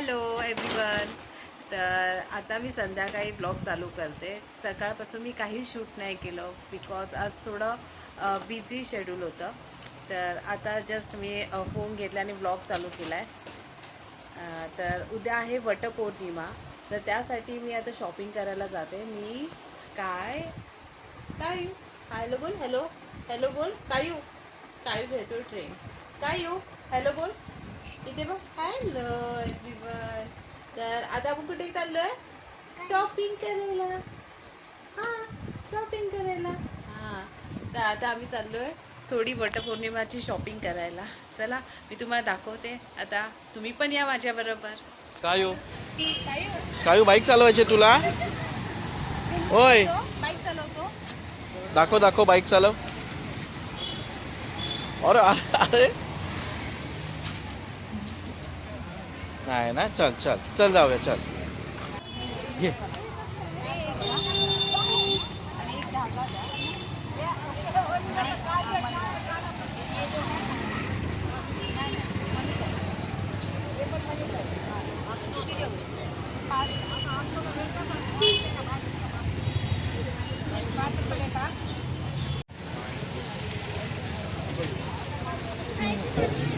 Hello everyone तर आता मी संध्याकाळी ब्लॉग चालू करते. सकाळपासून मी काही शूट नाही केलं बिकॉज आज थोडं बिझी शेड्यूल होतं. तर आता जस्ट मी फोन घेतला आणि ब्लॉग चालू केला आहे तर उद्या आहे वटपौर्णिमा. तर त्यासाठी मी आता शॉपिंग करायला जाते. मी स्काय स्काय यू हॅलो बोल हॅलो हॅलो बोल स्काय यू स्काय भेटतो ट्रेन स्काय यू हॅलो बोल. इथे बघ. हॅलो एव्हरीवन तर आता आपण कुठे चाललोय? शॉपिंग करायला. हा शॉपिंग करायला. हा तर आता आम्ही चाललोय थोडी वटपौर्णिमाची शॉपिंग करायला. चला मी तुम्हाला दाखवते. आता तुम्ही पण या माझ्या बरोबर. स्कायू. स्कायू? बाईक चालवायची तुला? होय. बाईक चालवतो. दाखव दाखव बाईक चालव. अरे अरे. नाही ना? चल चल. चल जाऊया चल. घे.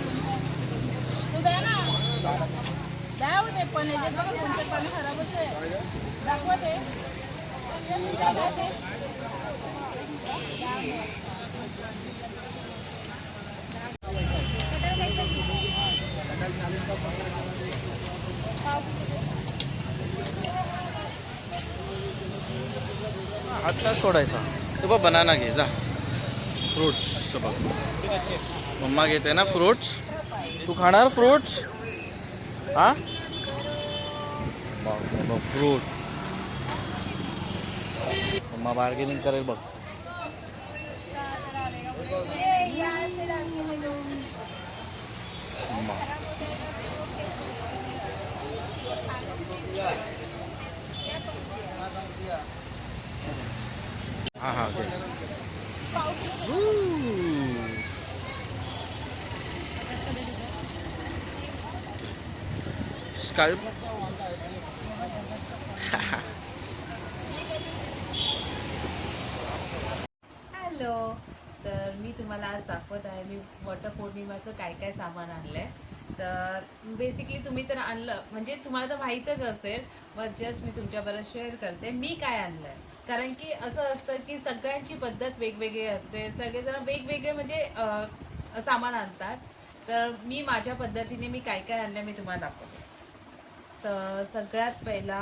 तू द्या ना द्या हो ते पण याच्यात बघा कोणते पण खराब होते दाखवा ते हातला सोडायचा. तू बघ बनाना घे जा. फ्रुट्स बघ. मम्मा घेते ना फ्रुट्स तू खाणार फ्रुट्स हा? बघ बघ फ्रूट मग बार्गेनिंग करेल बघ हां हां स्काय हॅलो तर मी तुम्हाला आज दाखवत आहे मी वटपौर्णिमाचं काय काय सामान आणलंय. तर बेसिकली तुम्ही तर आणलं म्हणजे तुम्हाला तर माहीतच असेल मग जस्ट मी तुमच्याबरोबर शेअर करते मी काय आणलंय. कारण की असं असतं की सगळ्यांची पद्धत वेगवेगळी असते सगळेजण वेगवेगळे म्हणजे सामान आणतात. तर मी माझ्या पद्धतीने मी काय काय आणलं मी तुम्हाला दाखवते. तर सगळ्यात पहिला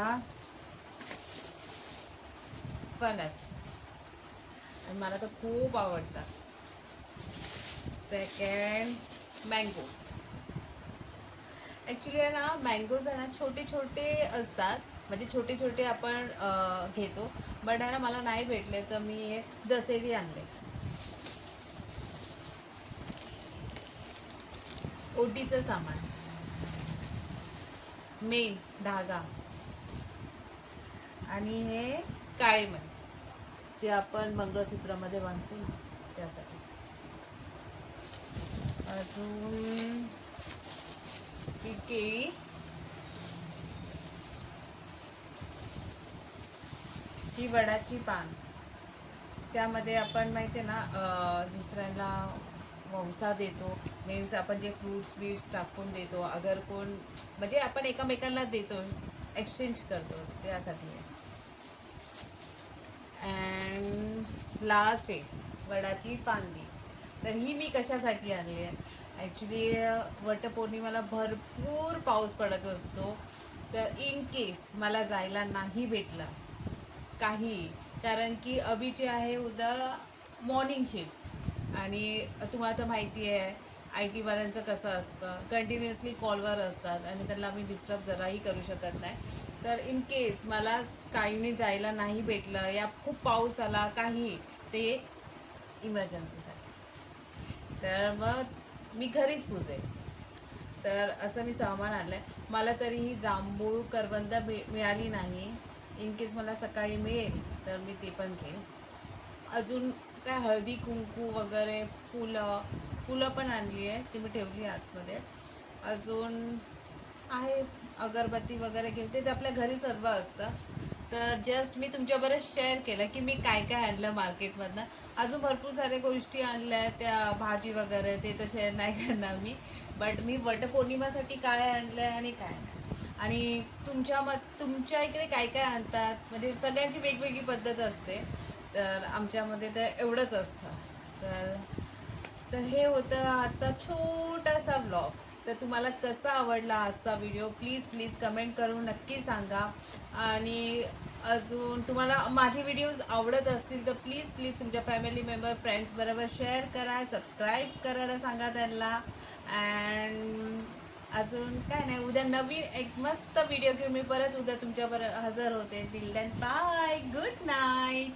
फणस आणि मला तर खूप आवडतात. सेकंड मँगो ॲक्च्युली आहे ना मँगोज आहे ना छोटे छोटे असतात. म्हणजे छोटे छोटे आपण घेतो. बट आहे ना मला नाही भेटले तर मी हे दसेरी आणले ओटीचं सामान. मेन धागा. आणि हे काळेमणी जे आपण मंगळसूत्रामध्ये बांधतो ना त्यासाठी. अजून ही केळी. ही वडाची पान. त्यामध्ये आपण माहिती आहे ना दुसऱ्यांना वंसा देतो. मीन्स आपण जे फ्रूट्स बीट्स टाकून देतो. अगर कोण म्हणजे आपण एकमेकांना देतो एक्सचेंज करतो त्यासाठी आहे. अँड लास्ट एक वडाची फांदी. तर ही मी कशासाठी आणली आहे? ॲक्च्युली वटपौर्णिमेला भरपूर पाऊस पडत असतो. तर इन केस मला जायला नाही भेटलं काही कारण की अभिची आहे उद्या मॉर्निंग शिफ्ट आणि तुम्हाला तर माहिती आहे आय टीवाल्यांचं कसं असतं? कंटिन्युअसली कॉलवर असतात आणि त्यांना मी डिस्टर्ब जराही करू शकत नाही. तर इन केस मला काहीने जायला नाही भेटलं या खूप पाऊस आला काही ते इमर्जन्सीसाठी तर मग मी घरीच पुजे. तर असं मी सामान आहे मला तरीही जांभूळ करवंद मिळाली नाही. इन केस मला सकाळी मिळेल तर मी ते पण घेईन. अजून काय हळदी कुंकू वगैरे फुलं फुलं पण आणली आहे ती मी ठेवली आतमध्ये. अजून आहे अगरबत्ती वगैरे घेऊन ते आपल्या घरी सर्व असतं. तर जस्ट मी तुमच्याबरोबर शेअर केलं की मी काय काय आणलं मार्केटमधनं अजून भरपूर साऱ्या गोष्टी आणल्या त्या भाजी वगैरे ते तर शेअर नाही करणार मी. बट मी वटपौर्णिमासाठी काय आणलं आहे आणि काय नाही. आणि तुमच्या मत तुमच्या इकडे काय काय आणतात? म्हणजे सगळ्यांची वेगवेगळी पद्धत असते. तर आमच्यामध्ये तर एवढंच असतं. तर तर हे होतं आजचा छोटासा ब्लॉग तर तुम्हाला कसा आवडला आजचा व्हिडिओ प्लीज प्लीज कमेंट करून नक्की सांगा. आणि अजून तुम्हाला माझे व्हिडिओज आवडत असतील तर प्लीज प्लीज तुमच्या फॅमिली मेंबर फ्रेंड्सबरोबर शेअर करा सबस्क्राईब करायला सांगा त्यांना. अँड अजून काय नाही उद्या नवीन एक मस्त व्हिडिओ घेऊन मी परत उद्या तुमच्याबरोबर हजर होते. दिल बाय गुड नाईट